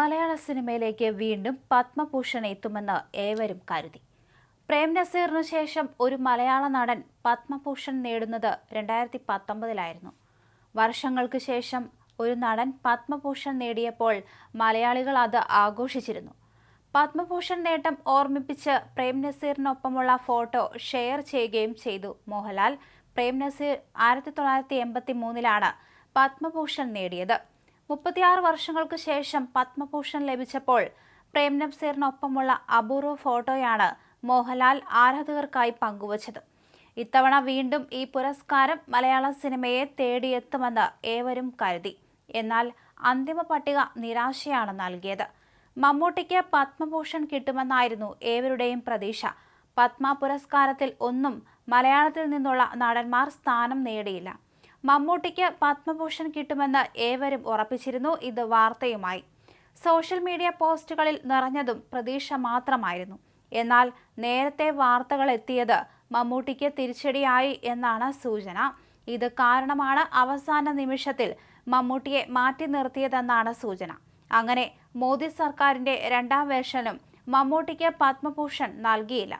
മലയാള സിനിമയിലേക്ക് വീണ്ടും പത്മഭൂഷൺ എത്തുമെന്ന് ഏവരും കരുതി. പ്രേം നസീറിനു ശേഷം ഒരു മലയാള നടൻ പത്മഭൂഷൺ നേടുന്നത് രണ്ടായിരത്തി പത്തൊമ്പതിലായിരുന്നു വർഷങ്ങൾക്ക് ശേഷം ഒരു നടൻ പത്മഭൂഷൺ നേടിയപ്പോൾ മലയാളികൾ അത് ആഘോഷിച്ചിരുന്നു. പത്മഭൂഷൺ നേട്ടം ഓർമ്മിപ്പിച്ച് പ്രേം നസീറിനൊപ്പമുള്ള ഫോട്ടോ ഷെയർ ചെയ്യുകയും ചെയ്തു മോഹൻലാൽ. പ്രേം നസീർ ആയിരത്തി തൊള്ളായിരത്തി എൺപത്തി മൂന്നിലാണ് പത്മഭൂഷൺ നേടിയത്. മുപ്പത്തിയാറ് വർഷങ്ങൾക്ക് ശേഷം പത്മഭൂഷൺ ലഭിച്ചപ്പോൾ പ്രേം നസീറിനൊപ്പമുള്ള അപൂർവ ഫോട്ടോയാണ് മോഹൻലാൽ ആരാധകർക്കായി പങ്കുവച്ചത്. ഇത്തവണ വീണ്ടും ഈ പുരസ്കാരം മലയാള സിനിമയെ തേടിയെത്തുമെന്ന് ഏവരും കരുതി. എന്നാൽ അന്തിമ പട്ടിക നിരാശയാണ് നൽകിയത്. മമ്മൂട്ടിക്ക് പത്മഭൂഷൺ കിട്ടുമെന്നായിരുന്നു ഏവരുടെയും പ്രതീക്ഷ. പത്മ പുരസ്കാരത്തിൽ ഒന്നും മലയാളത്തിൽ നിന്നുള്ള നടന്മാർ സ്ഥാനം നേടിയില്ല. മമ്മൂട്ടിക്ക് പത്മഭൂഷൺ കിട്ടുമെന്ന് ഏവരും ഉറപ്പിച്ചിരുന്നു. ഇത് വാർത്തയുമായി. സോഷ്യൽ മീഡിയ പോസ്റ്റുകളിൽ നിറഞ്ഞതും പ്രതീക്ഷ മാത്രമായിരുന്നു. എന്നാൽ നേരത്തെ വാർത്തകൾ എത്തിയത് മമ്മൂട്ടിക്ക് തിരിച്ചടിയായി എന്നാണ് സൂചന. ഇത് കാരണമാണ് അവസാന നിമിഷത്തിൽ മമ്മൂട്ടിയെ മാറ്റി നിർത്തിയതെന്നാണ് സൂചന. അങ്ങനെ മോദി സർക്കാരിന്റെ രണ്ടാം വേർഷനും മമ്മൂട്ടിക്ക് പത്മഭൂഷൺ നൽകിയില്ല.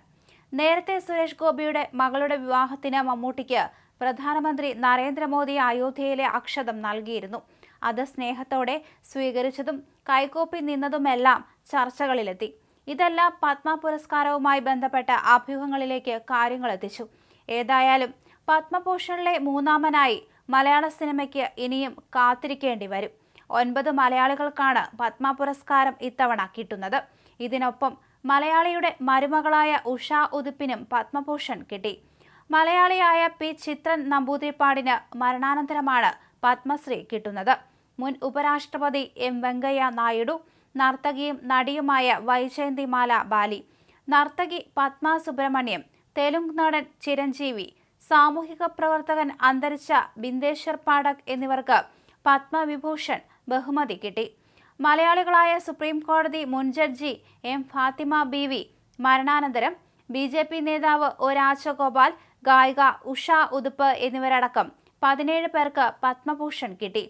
നേരത്തെ സുരേഷ് ഗോപിയുടെ മകളുടെ വിവാഹത്തിന് മമ്മൂട്ടിക്ക് പ്രധാനമന്ത്രി നരേന്ദ്രമോദി അയോധ്യയിലെ അക്ഷതം നൽകിയിരുന്നു. അത് സ്നേഹത്തോടെ സ്വീകരിച്ചതും കൈകോപ്പി നിന്നതുമെല്ലാം ചർച്ചകളിലെത്തി. ഇതെല്ലാം പത്മ പുരസ്കാരവുമായി ബന്ധപ്പെട്ട അഭ്യൂഹങ്ങളിലേക്ക് കാര്യങ്ങൾ എത്തിച്ചു. ഏതായാലും പത്മഭൂഷണിലെ മൂന്നാമനായി മലയാള സിനിമയ്ക്ക് ഇനിയും കാത്തിരിക്കേണ്ടി വരും. ഒൻപത് മലയാളികൾക്കാണ് പത്മ പുരസ്കാരം ഇത്തവണ കിട്ടുന്നത്. ഇതിനൊപ്പം മലയാളിയുടെ മരുമകളായ ഉഷ ഉതുപ്പിനും പത്മഭൂഷൺ കിട്ടി. മലയാളിയായ പി ചിത്രൻ നമ്പൂതിരിപ്പാടിന് മരണാനന്തരമാണ് പത്മശ്രീ കിട്ടുന്നത്. മുൻ ഉപരാഷ്ട്രപതി എം വെങ്കയ്യ നായിഡു നർത്തകിയും നടിയുമായ വൈജയന്തിമാല ബാലി നർത്തകി പത്മ സുബ്രഹ്മണ്യം തെലുങ്ക് നടൻ ചിരഞ്ജീവി സാമൂഹിക പ്രവർത്തകൻ അന്തരിച്ച ബിന്ദേശ്വർ പാഠക് എന്നിവർക്ക് പത്മവിഭൂഷൺ ബഹുമതി കിട്ടി. മലയാളികളായ സുപ്രീം കോടതി മുൻ judge M Fathima Beevi മരണാനന്തരം ബി നേതാവ് ഒ രാജഗോപാൽ ഗായിക ഉഷ ഉതുപ്പ് എന്നിവരടക്കം പതിനേഴ് പേർക്ക് പത്മഭൂഷൺ കിട്ടി.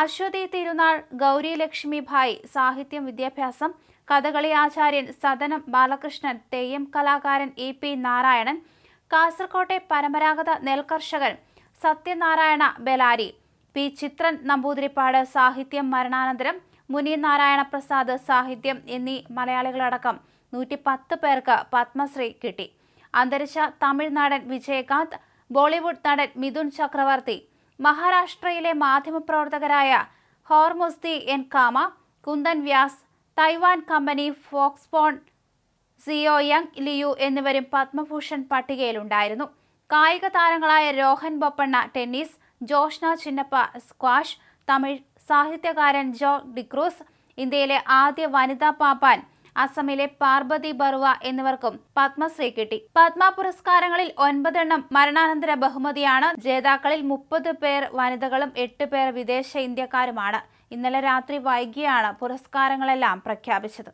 അശ്വതി തിരുനാൾ ഗൗരി ലക്ഷ്മി ഭായ് സാഹിത്യം വിദ്യാഭ്യാസം കഥകളി ആചാര്യൻ സദനം ബാലകൃഷ്ണൻ തെയ്യം കലാകാരൻ എ പി നാരായണൻ കാസർകോട്ടെ പരമ്പരാഗത നെൽകർഷകൻ സത്യനാരായണ ബെലാരി പി ചിത്രൻ നമ്പൂതിരിപ്പാട് സാഹിത്യം മരണാനന്തരം മുനി നാരായണ പ്രസാദ് സാഹിത്യം എന്നീ മലയാളികളടക്കം നൂറ്റി പത്ത് പേർക്ക് പത്മശ്രീ കിട്ടി. അന്തരിച്ച തമിഴ് നടൻ വിജയകാന്ത് ബോളിവുഡ് നടൻ മിഥുൻ ചക്രവർത്തി മഹാരാഷ്ട്രയിലെ മാധ്യമപ്രവർത്തകരായ Hormusji N Cama Kundan Vyas Taiwan company Foxconn CEO Young Liu എന്നിവരും പത്മഭൂഷൺ പട്ടികയിലുണ്ടായിരുന്നു. കായിക താരങ്ങളായ രോഹൻ ബൊപ്പണ്ണ ടെന്നീസ് ജോഷ്ന ചിന്നപ്പ സ്ക്വാഷ് തമിഴ് സാഹിത്യകാരൻ ജോ ഡിക്രൂസ് ഇന്ത്യയിലെ ആദ്യ വനിതാ പാപ്പാൻ അസമിലെ പാർവതി ബറുവ എന്നിവർക്കും പത്മശ്രീ കിട്ടി. പത്മ പുരസ്കാരങ്ങളിൽ ഒൻപതെണ്ണം മരണാനന്തര ബഹുമതിയാണ്. ജേതാക്കളിൽ മുപ്പത് പേർ വനിതകളും എട്ട് പേർ വിദേശ ഇന്ത്യക്കാരുമാണ്. ഇന്നലെ രാത്രി വൈകിയാണ് പുരസ്കാരങ്ങളെല്ലാം പ്രഖ്യാപിച്ചത്.